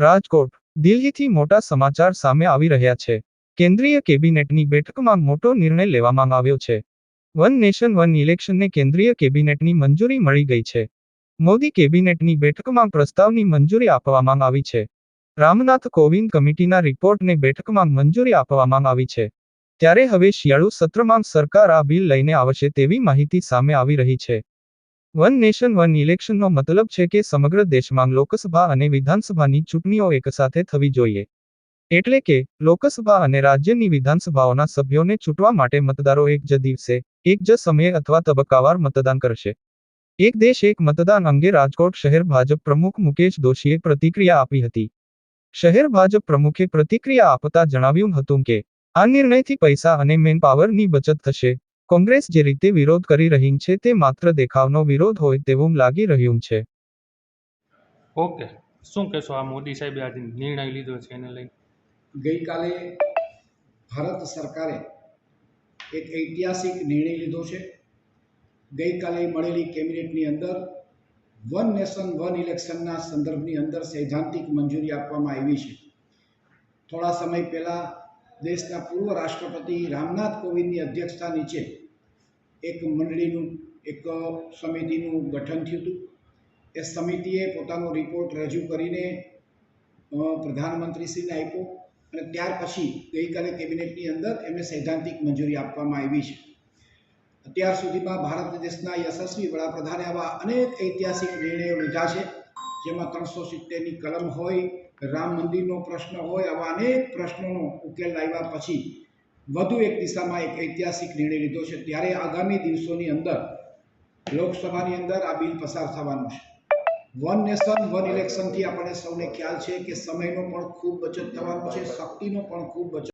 રાજકોટ, દિલ્હીથી મોટા સમાચાર સામે આવી રહ્યા છે. કેન્દ્રીય કેબિનેટની બેઠકમાં મોટો નિર્ણય લેવામાં આવ્યો છે. વન નેશન, વન ઇલેક્શનને કેન્દ્રીય કેબિનેટની મંજૂરી મળી ગઈ છે. મોદી કેબિનેટની બેઠકમાં પ્રસ્તાવની મંજૂરી આપવામાં આવી છે. રામનાથ કોવિંદ કમિટીના રિપોર્ટને બેઠકમાં મંજૂરી આપવામાં આવી છે. ત્યારે હવે શિયાળુ સત્રમાં સરકાર આ બિલ લઈને આવશે તેવી માહિતી સામે આવી રહી છે. વન નેશન, વન ઇલેક્શનનો મતલબ છે કે સમગ્ર દેશમાં લોકસભા અને વિધાનસભાની ચૂંટણીઓ એકસાથે થવી જોઈએ. એટલે કે, લોકસભા અને રાજ્યની વિધાનસભાઓના સભ્યોને ચૂંટવા માટે મતદારો એક જ દિવસે, એક જ સમયે અથવા તબક્કાવાર મતદાન કરશે. એક દેશ એક મતદાન અંગે રાજકોટ શહેર ભાજપ પ્રમુખ મુકેશ દોશીએ પ્રતિક્રિયા આપી હતી. શહેર ભાજપ પ્રમુખે પ્રતિક્રિયા આપતા જણાવ્યું હતું કે, આ નિર્ણયથી પૈસા અને મેન પાવરની બચત થશે કોંગ્રેસ જે રીતે વિરોધ કરી રહી છે તે માત્ર દેખાવનો વિરોધ હોય તેવું લાગી રહ્યું છે. ઓકે. શું કહેશો? આ મોદી સાહેબે આજે નિર્ણય લીધો છે એને લઈને ગઈકાલે ભારત સરકારે એક ઐતિહાસિક નિર્ણય લીધો છે. ગઈકાલે મળેલી કેબિનેટની અંદર વન નેશન વન ઇલેક્શનના સંદર્ભની અંદર સૈદ્ધાંતિક મંજૂરી આપવામાં આવી છે. થોડા સમય પહેલાં દેશના પૂર્વ રાષ્ટ્રપતિ રામનાથ કોવિંદની અધ્યક્ષતા નીચે એક મંડળીનું, એક સમિતિનું ગઠન થયું હતું. એ સમિતિએ પોતાનો રિપોર્ટ રજૂ કરીને પ્રધાનમંત્રીશ્રીને આપ્યો અને ત્યાર પછી ગઈકાલે કેબિનેટની અંદર એમને સૈદ્ધાંતિક મંજૂરી આપવામાં આવી છે. અત્યાર સુધીમાં ભારત દેશના યશસ્વી વડાપ્રધાને આવા અનેક ઐતિહાસિક નિર્ણયો લીધા છે. જેમાં ત્રણસો સિત્તેરની કલમ હોય, રામ મંદિરનો પ્રશ્ન હોય, આવા અનેક પ્રશ્નોનો ઉકેલ લાવ્યા પછી વધુ એક દિશામાં એક ઐતિહાસિક નિર્ણય લીધો છે. ત્યારે આગામી દિવસોની અંદર લોકસભાની અંદર આ બિલ પસાર થવાનું છે. વન નેશન, વન ઇલેક્શનથી આપણને સૌને ખ્યાલ છે કે સમયનો પણ ખૂબ બચત થવાનો છે, શક્તિનો પણ ખૂબ બચત